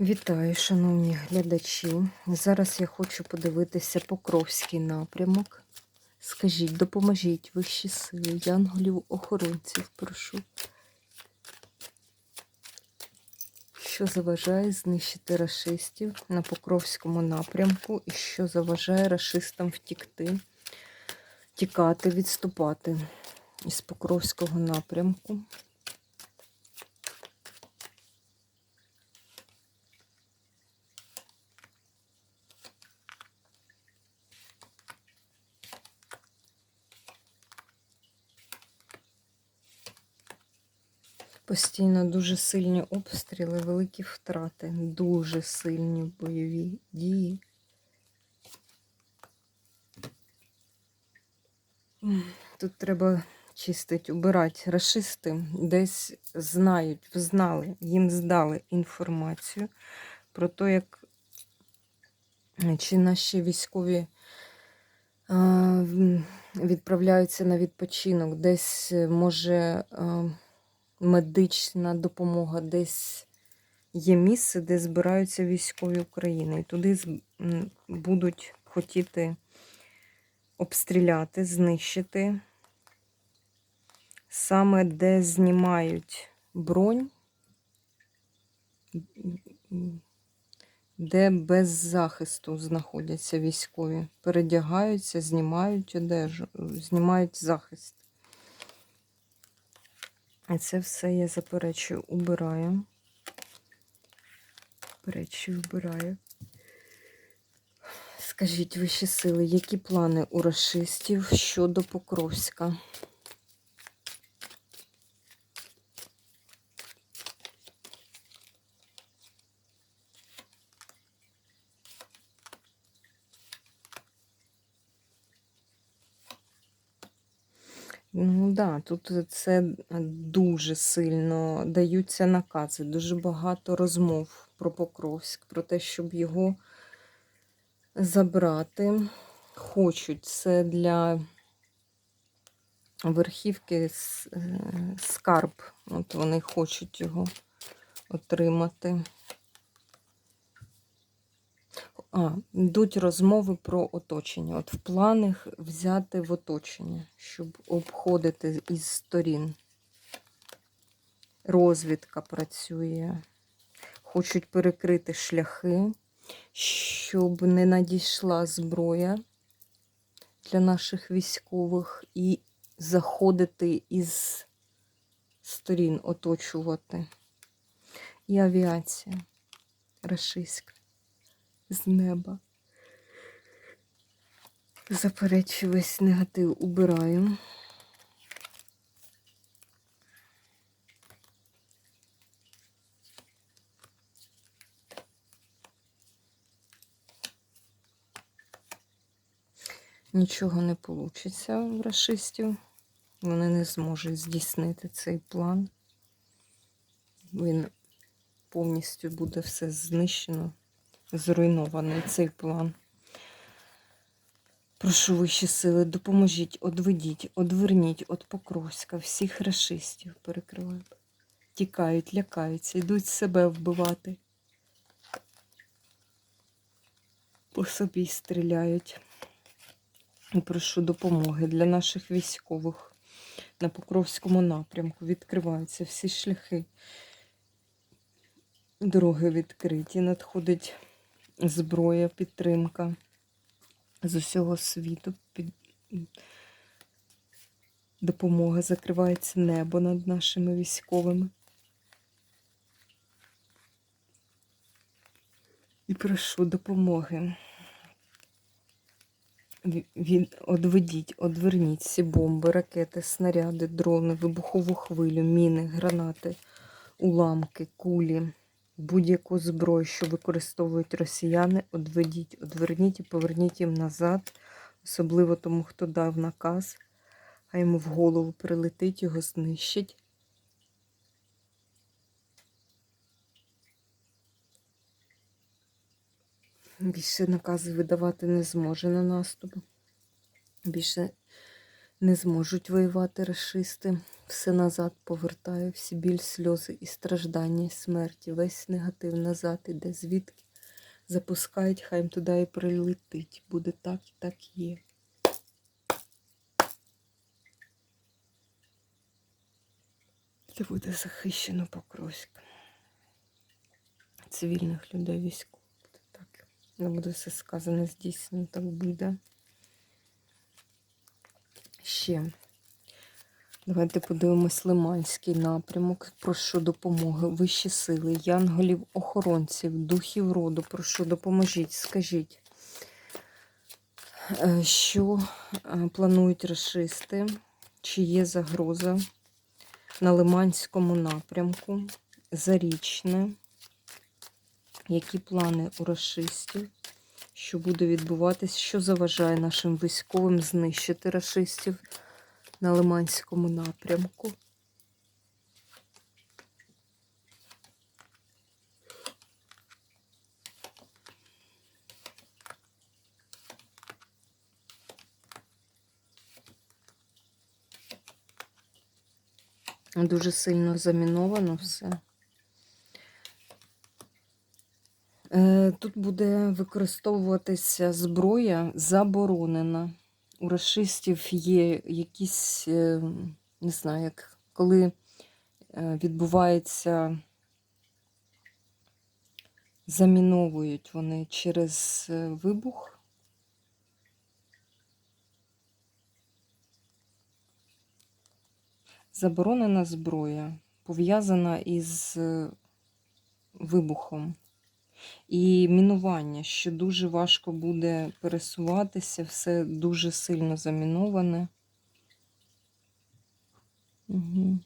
Вітаю, шановні глядачі. Зараз я хочу подивитися Покровський напрямок. Скажіть, допоможіть вищі сили, янголів охоронців, прошу. Що заважає знищити рашистів на Покровському напрямку і що заважає рашистам втікти, тікати, відступати із Покровського напрямку. Постійно дуже сильні обстріли, великі втрати, дуже сильні бойові дії. Тут треба чистить, убирати. Рашисти десь знають, взнали, їм здали інформацію про те, як чи наші військові відправляються на відпочинок, десь е, може. Медична допомога, десь є місце, де збираються військові України. І туди будуть хотіти обстріляти, знищити. Саме де знімають бронь, де без захисту знаходяться військові. Передягаються, знімають одежу, знімають захист. І це все я заперечую, убираю. Заперечую, убираю. Скажіть вищі сили, які плани у расистів щодо Покровська? Ну да, тут це дуже сильно даються накази, дуже багато розмов про Покровськ, про те, щоб його забрати. Хочуть це для верхівки е, скарб. От вони хочуть його отримати. А, йдуть розмови про оточення. От в планах взяти в оточення, щоб обходити із сторін. Розвідка працює. Хочуть перекрити шляхи, щоб не надійшла зброя для наших військових і заходити із сторін, оточувати. І авіація рашистська з неба. Заперечую весь негатив убираю. Нічого не вийде в расистів. Вони не зможуть здійснити цей план. Він повністю буде все знищено, зруйнований цей план. Прошу вищі сили, допоможіть, одведіть, одверніть від Покровська всіх расистів перекривають. Тікають, лякаються, йдуть себе вбивати. По собі стріляють. І прошу допомоги для наших військових на Покровському напрямку. Відкриваються всі шляхи. Дороги відкриті, надходить зброя, підтримка з усього світу. Під... Допомога закривається небо над нашими військовими. І прошу допомоги. Ві- Від... Одведіть, одверніть всі бомби, ракети, снаряди, дрони, вибухову хвилю, міни, гранати, уламки, кулі, будь-яку зброю, що використовують росіяни, одведіть, одверніть і поверніть їм назад, особливо тому, хто дав наказ, а йому в голову прилетить, його знищить. Більше накази видавати не зможе на наступ. Більше Не зможуть воювати расисти. Все назад повертає, всі біль, сльози і страждання, і смерті. Весь негатив назад іде. Звідки запускають, хай їм туди і прилетить. Буде так і так є. Це буде захищено Покровськ. Цивільних людей військових. Так. Не буде все сказане, здійснено, так буде. Ще. Давайте подивимось Лиманський напрямок. Прошу допомоги, вищі сили, янголів, охоронців, духів роду. Прошу допоможіть, скажіть, е, що е, планують расисти, чи є загроза на Лиманському напрямку, Зарічне, які плани у расистів, що буде відбуватись, що заважає нашим військовим знищити расистів на Лиманському напрямку. Дуже сильно заміновано все. Е, Тут буде використовуватися зброя заборонена. У расистів є якісь, е, не знаю, як коли е, відбувається, заміновують вони через е, вибух. Заборонена зброя пов'язана із вибухом. І мінування, що дуже важко буде пересуватися, все дуже сильно заміноване. Угу.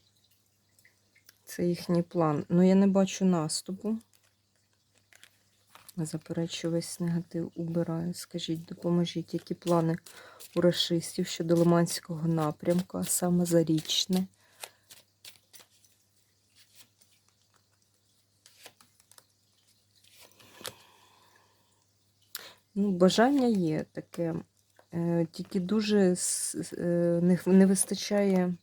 Це їхній план. Ну, я не бачу наступу. Заперечу весь негатив убираю. Скажіть, допоможіть, які плани у расистів щодо Лиманського напрямку, а саме Зарічне. Ну, бажання є таке. Е, Тільки дуже е, не вистачає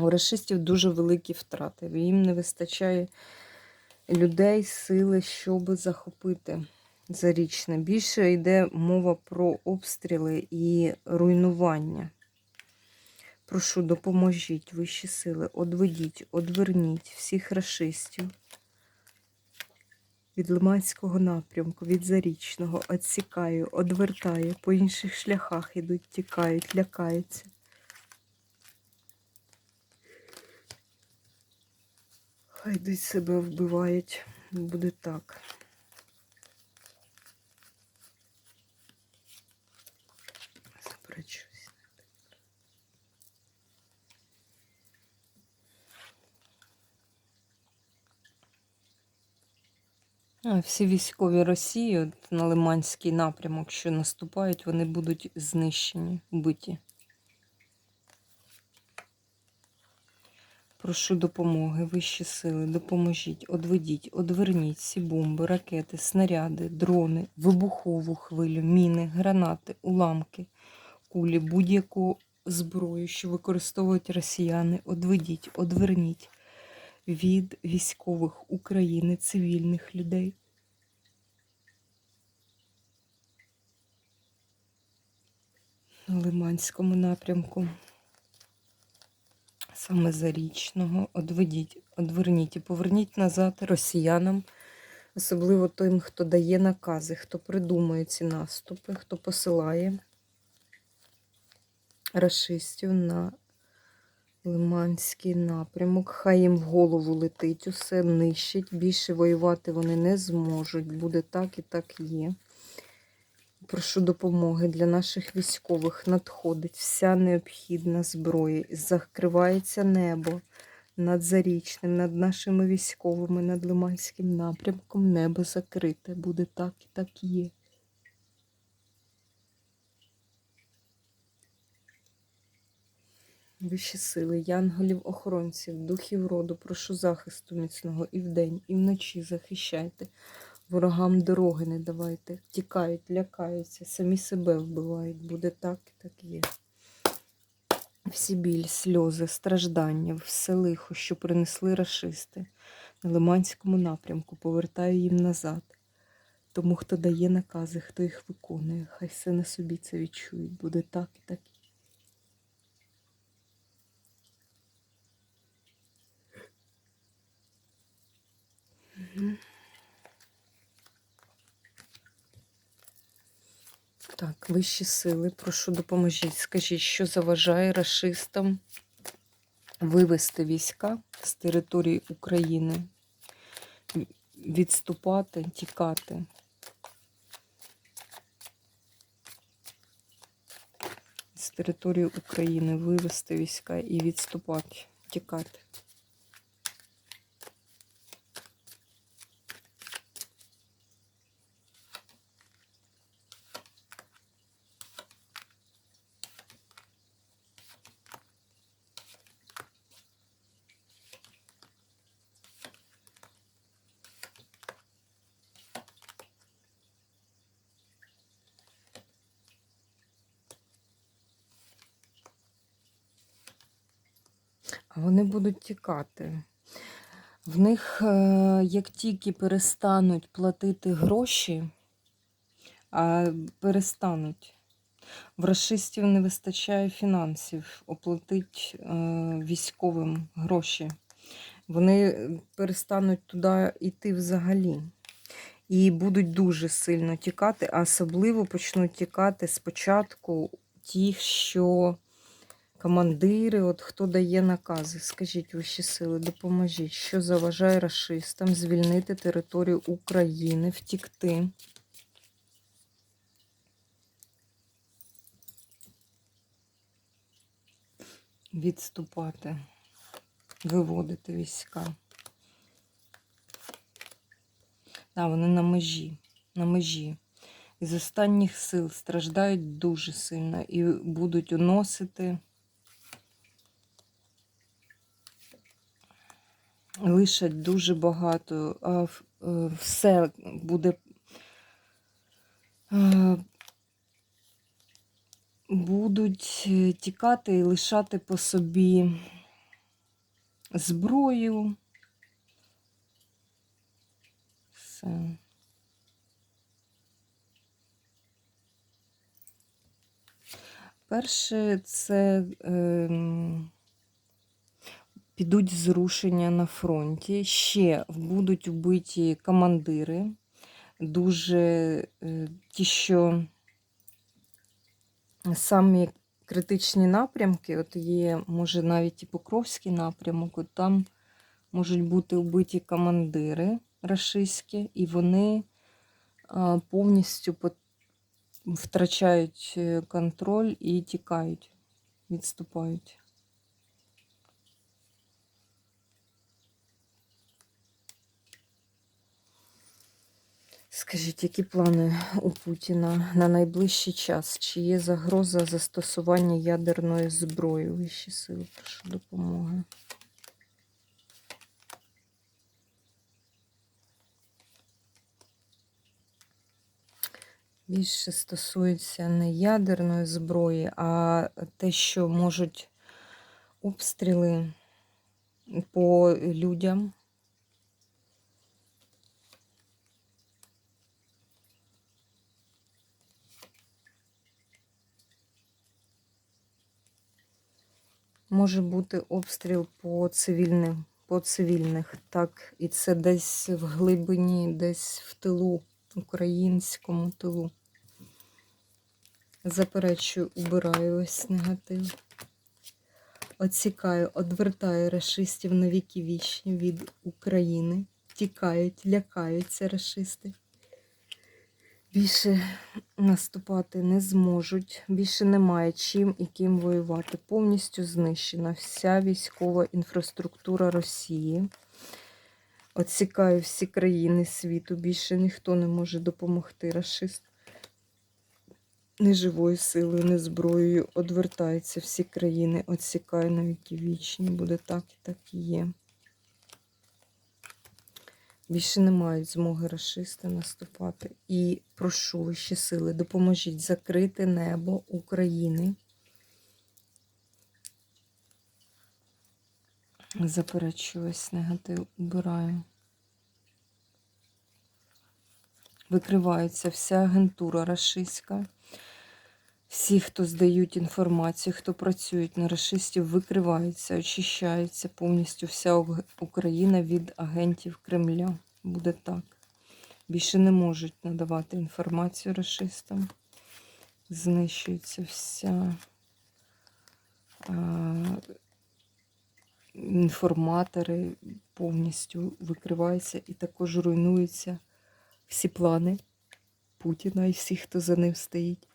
у расистів дуже великі втрати. Їм не вистачає людей, сили, щоб захопити зарічне. Більше йде мова про обстріли і руйнування. Прошу, допоможіть вищі сили, одведіть, одверніть всіх расистів від Лиманського напрямку, від Зарічного, відсікаю, одвертаю, по інших шляхах ідуть, тікають, лякаються. Хай йдуть себе вбивають. Буде так. Заперечуюсь. Всі військові Росії на Лиманський напрямок, що наступають, вони будуть знищені, вбиті. Прошу допомоги, вищі сили, допоможіть, одведіть, одверніть всі бомби, ракети, снаряди, дрони, вибухову хвилю, міни, гранати, уламки, кулі, будь-яку зброю, що використовують росіяни, одведіть, одверніть від військових України, цивільних людей. Лиманському напрямку. Саме Зарічного. Одведіть, одверніть і поверніть назад росіянам, особливо тим, хто дає накази, хто придумує ці наступи, хто посилає расистів на Лиманський напрямок. Хай їм в голову летить, усе нищить. Більше воювати вони не зможуть. Буде так і так є. Прошу допомоги для наших військових. Надходить вся необхідна зброя. Закривається небо над Зарічним, над нашими військовими, над Лиманським напрямком. Небо закрите. Буде так і так є. Вищі сили, янголів, охоронців, духів роду, прошу захисту міцного і вдень, і вночі захищайте. Ворогам дороги не давайте. Тікають, лякаються, самі себе вбивають. Буде так і так є. всі біль, сльози, страждання, все лихо, що принесли рашисти на Лиманському напрямку, повертаю їм назад. Тому, хто дає накази, хто їх виконує, хай все на собі це відчують. Буде так і так. Мгм. Так, вищі сили, прошу допоможіть. Скажіть, що заважає рашистам вивести війська з території України, відступати, тікати. З території України вивести війська і відступати, тікати. Вони будуть тікати. В них, е, як тільки перестануть платити гроші, а перестануть. В расистів не вистачає фінансів оплатити е, військовим гроші. Вони перестануть туди йти взагалі. І будуть дуже сильно тікати, а особливо почнуть тікати спочатку ті, що командири, от хто дає накази. Скажіть вищі сили, допоможіть, що заважає расистам звільнити територію України, втікти. Відступати, виводити війська. Да, вони на межі, на межі. Із останніх сил страждають дуже сильно і будуть уносити. Лишать дуже багато, а е, все буде. е, Будуть е, тікати і лишати по собі зброю. Все. Перше, це ем, підуть зрушення на фронті. Ще будуть вбиті командири, дуже е, ті, що самі критичні напрямки, от є, може, навіть і Покровський напрямок, от там можуть бути вбиті командири рашистські, і вони повністю втрачають е, контроль і тікають, відступають. Скажіть, які плани у Путіна на найближчий час? Чи є загроза застосування ядерної зброї? Вищі сили, прошу допомоги. Більше стосується не ядерної зброї, а те, що можуть обстріли по людям. Може бути обстріл по цивільним, по цивільних, так, і це десь в глибині, десь в тилу, українському тилу. Заперечую, убираю ось негатив. Отсікаю, одвертаю рашистів на віки вічні від України. Тікають, лякаються рашисти. Більше наступати не зможуть, більше немає чим і ким воювати. Повністю знищена вся військова інфраструктура Росії. Отсікаю всі країни світу. Більше ніхто не може допомогти рашистам. Не живою силою, не зброєю. Одвертаються всі країни, отсікаю на вічні. Буде так і так і є. Більше не мають змоги расисти наступати. І прошу вищі сили, допоможіть закрити небо України. Заперечуюсь, негатив убираю. Викривається вся агентура расистська. Всі, хто здають інформацію, хто працюють на рашистів, викриваються, очищається повністю вся Україна від агентів Кремля. Буде так. Більше не можуть надавати інформацію рашистам. Знищується вся а, інформатори повністю викриваються і також руйнуються всі плани Путіна і всіх, хто за ним стоїть.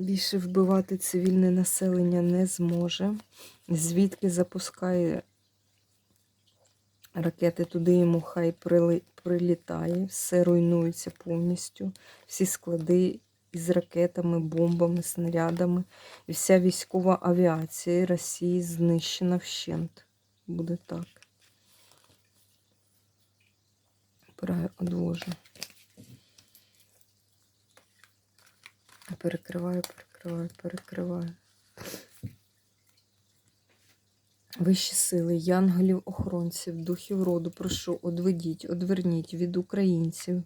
Більше вбивати цивільне населення не зможе. Звідки запускає ракети туди йому хай прилітає, все руйнується повністю. Всі склади із ракетами, бомбами, снарядами. І вся військова авіація Росії знищена вщент. Буде так. Праю одвожу. Перекриваю, перекриваю, перекриваю. Вищі сили, янголів, охоронців, духів роду, прошу, одведіть, одверніть від українців,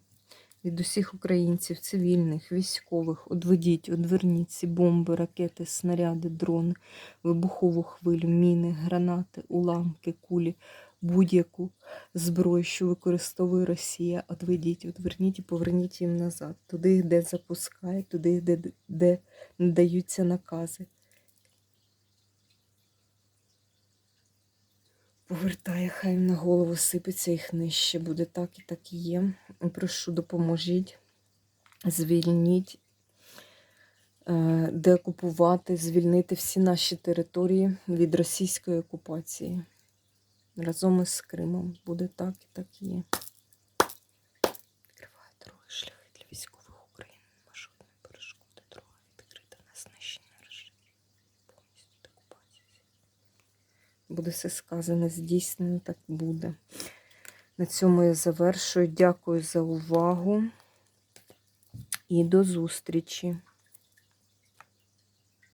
від усіх українців, цивільних, військових, одведіть, одверніть ці бомби, ракети, снаряди, дрони, вибухову хвилю, міни, гранати, уламки, кулі, будь-яку зброю, що використовує Росія, одведіть, одверніть і поверніть їм назад, туди, де запускає, туди, де, де надаються накази. Повертає, хай на голову сипеться їх нижче. Буде так і так і є. Прошу, допоможіть, звільніть, е, деокупувати, звільнити всі наші території від російської окупації. Разом із Кримом. Буде так і так є. Відкриває дороги, шляхи для військових України. Жодної перешкоди. Дорога відкрита на знищення режиму. Буде все сказане, здійснено, так буде. На цьому я завершую. Дякую за увагу і до зустрічі.